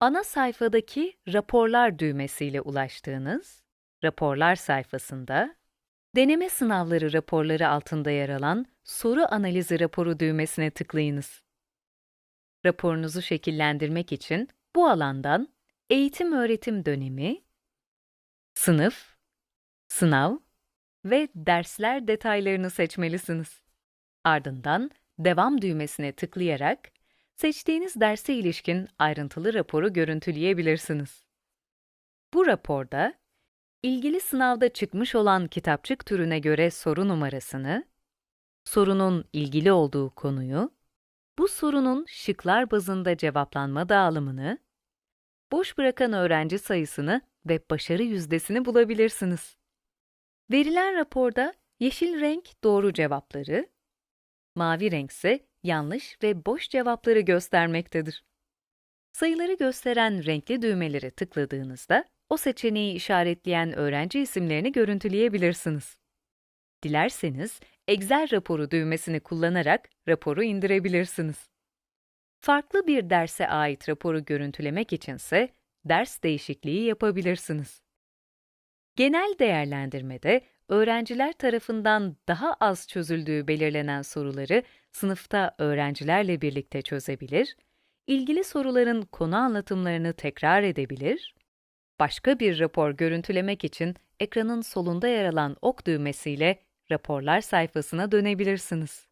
Ana sayfadaki raporlar düğmesiyle ulaştığınız raporlar sayfasında deneme sınavları raporları altında yer alan soru analizi raporu düğmesine tıklayınız. Raporunuzu şekillendirmek için bu alandan eğitim öğretim dönemi, sınıf, sınav ve dersler detaylarını seçmelisiniz. Ardından devam düğmesine tıklayarak seçtiğiniz derse ilişkin ayrıntılı raporu görüntüleyebilirsiniz. Bu raporda ilgili sınavda çıkmış olan kitapçık türüne göre soru numarasını, sorunun ilgili olduğu konuyu, bu sorunun şıklar bazında cevaplanma dağılımını, boş bırakan öğrenci sayısını ve başarı yüzdesini bulabilirsiniz. Verilen raporda yeşil renk doğru cevapları, mavi renk ise yanlış ve boş cevapları göstermektedir. Sayıları gösteren renkli düğmelere tıkladığınızda o seçeneği işaretleyen öğrenci isimlerini görüntüleyebilirsiniz. Dilerseniz Excel raporu düğmesini kullanarak raporu indirebilirsiniz. Farklı bir derse ait raporu görüntülemek içinse ders değişikliği yapabilirsiniz. Genel değerlendirmede öğrenciler tarafından az az çözüldüğü belirlenen soruları sınıfta öğrencilerle birlikte çözebilir, ilgili soruların konu anlatımlarını tekrar edebilir, başka bir rapor görüntülemek için ekranın solunda yer alan ok düğmesiyle raporlar sayfasına dönebilirsiniz.